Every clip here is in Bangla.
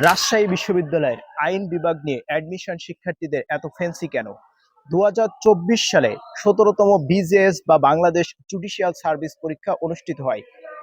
রাজশাহী বিশ্ববিদ্যালয়ের আইন বিভাগ নিয়ে অ্যাডমিশন শিক্ষার্থীদের এত ফ্যান্সি কেন? দুহাজার চব্বিশ সালে সতেরোতম বিজেএস বা বাংলাদেশ জুডিশিয়াল সার্ভিস পরীক্ষা অনুষ্ঠিত হয়।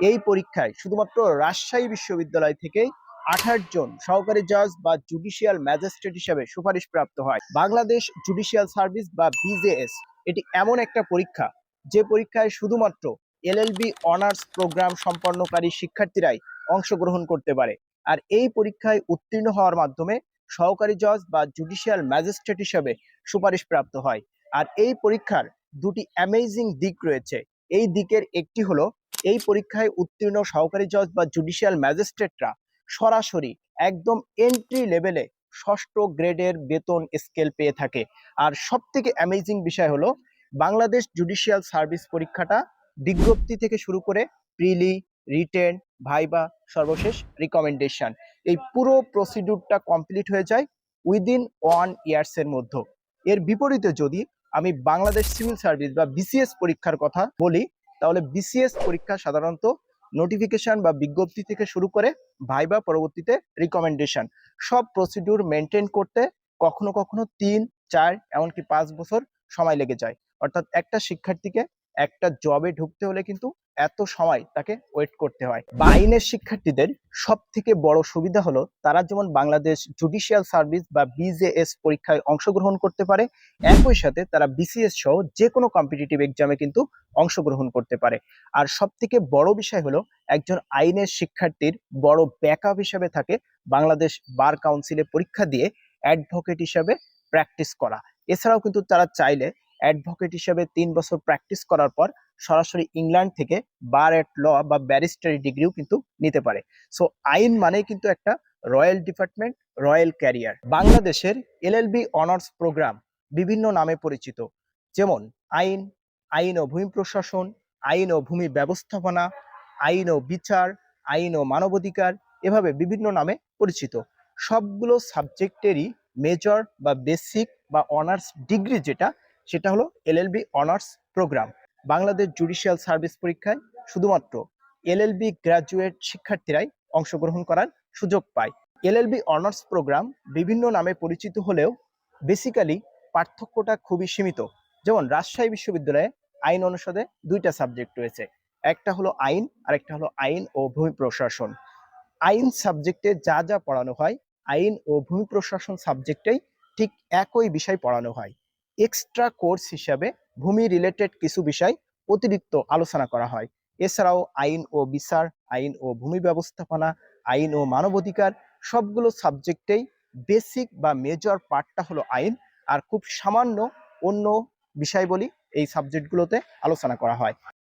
এই পরীক্ষায় শুধুমাত্র রাজশাহী বিশ্ববিদ্যালয় থেকেই আঠাশ জন সহকারী জাজ বা জুডিশিয়াল ম্যাজিস্ট্রেট হিসেবে সুপারিশ প্রাপ্ত হয়। বাংলাদেশ জুডিশিয়াল সার্ভিস বা বিজেএস এটি এমন একটা পরীক্ষা, যে পরীক্ষায় শুধুমাত্র এলএলবি অনার্স প্রোগ্রাম সম্পন্নকারী শিক্ষার্থীরাই অংশগ্রহণ করতে পারে। আর এই পরীক্ষায় উত্তীর্ণ হওয়ার মাধ্যমে সহকারী জজ বা জুডিশিয়াল ম্যাজিস্ট্রেট হিসেবে সুপারিশ প্রাপ্ত হয়। আর এই পরীক্ষার দুটি অ্যামেজিং দিক রয়েছে। এই দিকের একটি হলো, এই পরীক্ষায় উত্তীর্ণ সহকারী জজ বা জুডিশিয়াল ম্যাজিস্ট্রেটরা সরাসরি একদম এন্ট্রি লেভেলে ষষ্ঠ গ্রেডের বেতন স্কেল পেয়ে থাকে। আর সব থেকে অ্যামেজিং বিষয় হলো, বাংলাদেশ জুডিশিয়াল সার্ভিস পরীক্ষাটা বিজ্ঞপ্তি থেকে শুরু করে প্রিলি রিটেন ভাইবা সর্বশেষ রিকমেন্ডেশন এই পুরো প্রসিডিউরটা কমপ্লিট হয়ে যায় উইদিন ওয়ান ইয়ার্স এর মধ্যে। এর বিপরীতে যদি আমি বাংলাদেশ সিভিল সার্ভিস বা বিসিএস পরীক্ষার কথা বলি, তাহলে বিসিএস পরীক্ষা সাধারণত নোটিফিকেশন বা বিজ্ঞপ্তি থেকে শুরু করে ভাইবা পরবর্তীতে রিকমেন্ডেশন সব প্রসিডিউর মেনটেন করতে কখনো কখনো তিন, চার, এমনকি পাঁচ বছর সময় লেগে যায়। অর্থাৎ একটা শিক্ষার্থীকে একটা জবে ঢুকতে হলে কিন্তু এত সময় তাকে ওয়েট করতে হয়। বা আইনের শিক্ষার্থীদের সব থেকে বড় সুবিধা হলো, তারা যেমন বাংলাদেশ জুডিশিয়াল সার্ভিস বা বিজেএস পরীক্ষায় অংশগ্রহণ করতে পারে, একই সাথে তারা বিসিএস সহ যে কোনো কম্পিটিটিভ এক্সামে কিন্তু অংশগ্রহণ করতে পারে। আর সব থেকে বড় বিষয় হলো, একজন আইনের শিক্ষার্থীর বড় ব্যাকআপ হিসেবে থাকে বাংলাদেশ বার কাউন্সিলে পরীক্ষা দিয়ে অ্যাডভোকেট হিসাবে প্র্যাকটিস করা। এছাড়াও কিন্তু তারা চাইলে অ্যাডভোকেট হিসাবে তিন বছর প্র্যাকটিস করার পর সরাসরি ইংল্যান্ড থেকে বার এট ল বা ব্যারিস্টারি ডিগ্রিও কিন্তু নিতে পারে। সো আইন মানে কিন্তু একটা রয়্যাল ডিপার্টমেন্ট, রয়্যাল ক্যারিয়ার। বাংলাদেশের এলএলবি অনার্স প্রোগ্রাম বিভিন্ন নামে পরিচিত। যেমন আইন আইন ও ভূমি প্রশাসন, আইন ও ভূমি ব্যবস্থাপনা, আইন ও বিচার, আইন ও মানবাধিকার এভাবে বিভিন্ন নামে পরিচিত। সবগুলো সাবজেক্টেরই মেজর বা বেসিক বা অনার্স ডিগ্রি যেটা, সেটা হলো LLB honours programme. Bangladesh judicial service পরীক্ষায় শুধুমাত্র এলএলবি গ্র্যাজুয়েট শিক্ষার্থীরাই অংশগ্রহণ করার সুযোগ পায়। এলএলবি অনার্স প্রোগ্রাম বিভিন্ন নামে পরিচিত হলেও বেসিক্যালি পার্থক্যটা খুবই সীমিত। যেমন রাজশাহী বিশ্ববিদ্যালয়ে আইন অনুষদে দুইটা সাবজেক্ট রয়েছে। একটা হলো আইন আর একটা হলো আইন ও ভূমি প্রশাসন। আইন সাবজেক্টে যা যা পড়ানো হয়, আইন ও ভূমি প্রশাসন সাবজেক্টেই ঠিক একই বিষয় পড়ানো হয়। এক্সট্রা কোর্স হিসাবে ভূমি রিলেটেড কিছু বিষয় অতিরিক্ত আলোচনা করা হয়। এছাড়াও আইন ও বিচার, আইন ও ভূমি ব্যবস্থাপনা, আইন ও মানবাধিকার সবগুলো সাবজেক্টেই বেসিক বা মেজর পার্টটা হলো আইন। আর খুব সামান্য অন্য বিষয় বলি এই সাবজেক্টগুলোতে আলোচনা করা হয়।